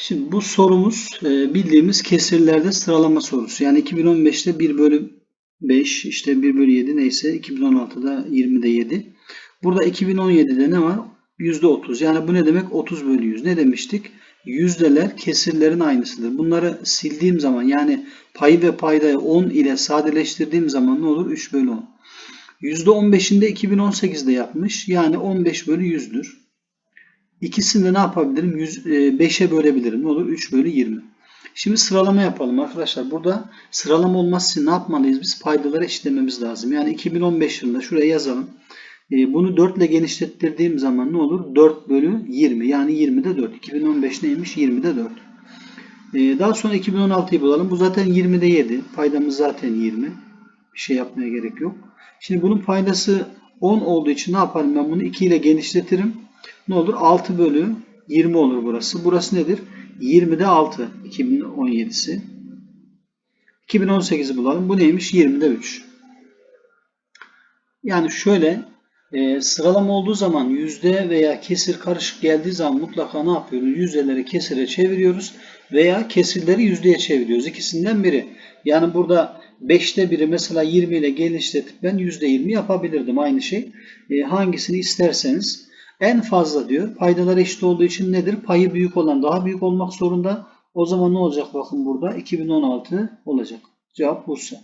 Şimdi bu sorumuz e, bildiğimiz kesirlerde sıralama sorusu. Yani 2015'te 1 bölü 5 işte 1 bölü 7 neyse 2016'da 20'de 7. Burada 2017'de ne var? %30. Yani bu ne demek? 30 bölü 100. Ne demiştik? Yüzdeler kesirlerin aynısıdır. Bunları sildiğim zaman yani payı ve paydayı 10 ile sadeleştirdiğim zaman ne olur? 3 bölü 10. %15'inde 2018'de yapmış. Yani 15 bölü 100'dür. İkisini ne yapabilirim? 100, e, 5'e bölebilirim. Ne olur? 3 bölü 20. Şimdi sıralama yapalım arkadaşlar. Burada sıralama için ne yapmalıyız? Biz paydaları eşitlememiz lazım. Yani 2015 yılında şuraya yazalım. E, bunu 4 ile genişlettirdiğim zaman ne olur? 4 bölü 20. Yani 20'de 4. 2015 neymiş? 20'de 4. E, daha sonra 2016'yı bulalım. Bu zaten 20'de 7. Paydamız zaten 20. Bir şey yapmaya gerek yok. Şimdi bunun paydası 10 olduğu için ne yaparım ben bunu? 2 ile genişletirim. Ne olur? 6 bölü 20 olur burası. Burası nedir? 20'de 6. 2017'si. 2018'i bulalım. Bu neymiş? 20'de 3. Yani şöyle e, sıralama olduğu zaman yüzde veya kesir karışık geldiği zaman mutlaka ne yapıyoruz? Yüzdeleri kesire çeviriyoruz veya kesirleri yüzdeye çeviriyoruz. İkisinden biri. Yani burada 5'te biri mesela 20 ile genişletip ben %20 yapabilirdim aynı şey. E, hangisini isterseniz en fazla diyor. Paydalar eşit olduğu için nedir? Payı büyük olan daha büyük olmak zorunda. O zaman ne olacak bakın burada? 2016 olacak. Cevap Bursa.